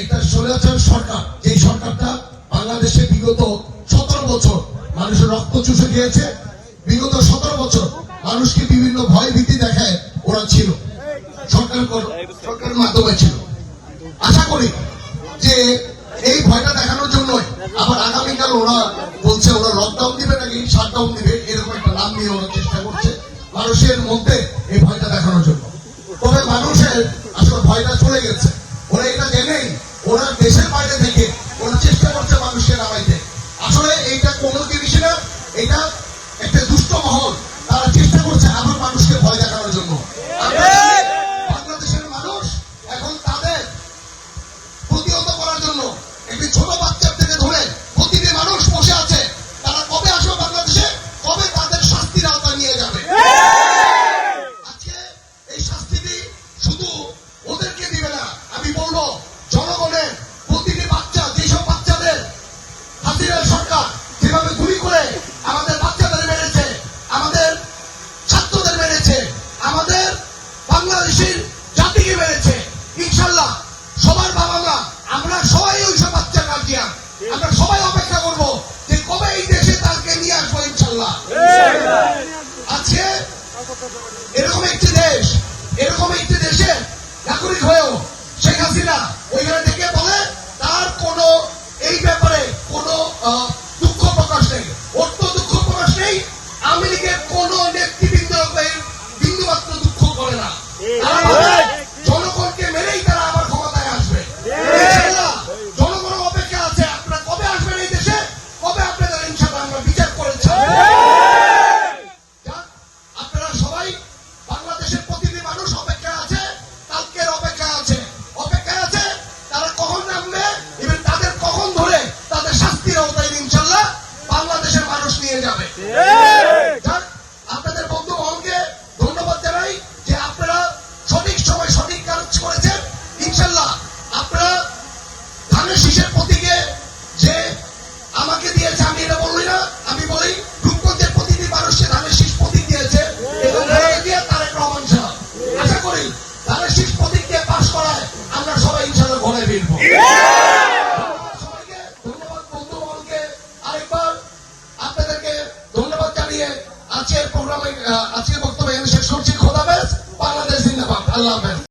একটা স্বৈরাচার সরকার। যে সরকারটা বাংলাদেশে বিগত সতেরো বছর মানুষের রক্ত চুষে গিয়েছে, বিগত সতেরো বছর মানুষকে বিভিন্ন ভয় ভীতি দেখায় ওরা ছিল। সরকার সরকারের মাধ্যমে ছিল। আশা করি যে এই ভয়টা দেখানোর জন্যই আবার আগামীকাল ওরা বলছে, ওরা লকডাউন দিবে নাকি শাটডাউন দিবে, এরকম একটা নাম নিয়ে ওরা চেষ্টা করছে মানুষের মধ্যে এই ভয়টা দেখানোর জন্য। তবে মানুষের আসলে ভয়টা চলে গেছে। ওরা এটা জেনে ওরা দেশের বাইরে থেকে, ওরা চেষ্টা করছে মানুষকে নামাইতে। আসলে এইটা কোনো জিনিসই না, এটা একটা দুষ্ট মহল। তারা চেষ্টা করছে আবার মানুষকে ভয় দেখানোর জন্য। বাংলাদেশের মানুষ এখন তাদের প্রতিহত করার জন্য একটি ছোট বাচ্চার থেকে ধরে প্রতিটি মানুষ বসে আছে। তারা কবে আসবে বাংলাদেশে? কবে তাদের শাস্তির আওতা নিয়ে যাবে? আজকে এই শাস্তিটি শুধু ওদেরকে দিবে না, আমি বলব ইনশাল্লাহ আজকে এরকম একটি দেশ, এরকম একটি দেশে নাগরিক হয়েও শেখ হাসিনা ওইখানে থেকে বলে, তার কোনো, এই ব্যাপারে কোনো আপনাদের বন্ধু মহলকে ধন্যবাদ জানাই যে আপনারা সঠিক সময় সঠিক কাজ করেছেন। ইনশাল্লাহ আপনারা ধানের শীষের প্রতীকে যে আমাকে দিয়েছে আমি এটা বলি না আমি বলি রূপগঞ্জের প্রতিটি মানুষকে ধানের শীষ প্রতীক দিয়েছে এবং দিয়ে তারেক রহমান সাহেব। আশা করি ধানের শীষ প্রতীক দিয়ে পাশ করায় আমরা সবাই ইনশাল্লাহ ঘরে ফিরবো। আজকের প্রোগ্রামে আজকের বক্তব্য এখানে শেষ করছি। খোদাবেশ বাংলাদেশ জিন্দাবাদ। আল্লাহ হাফেজ।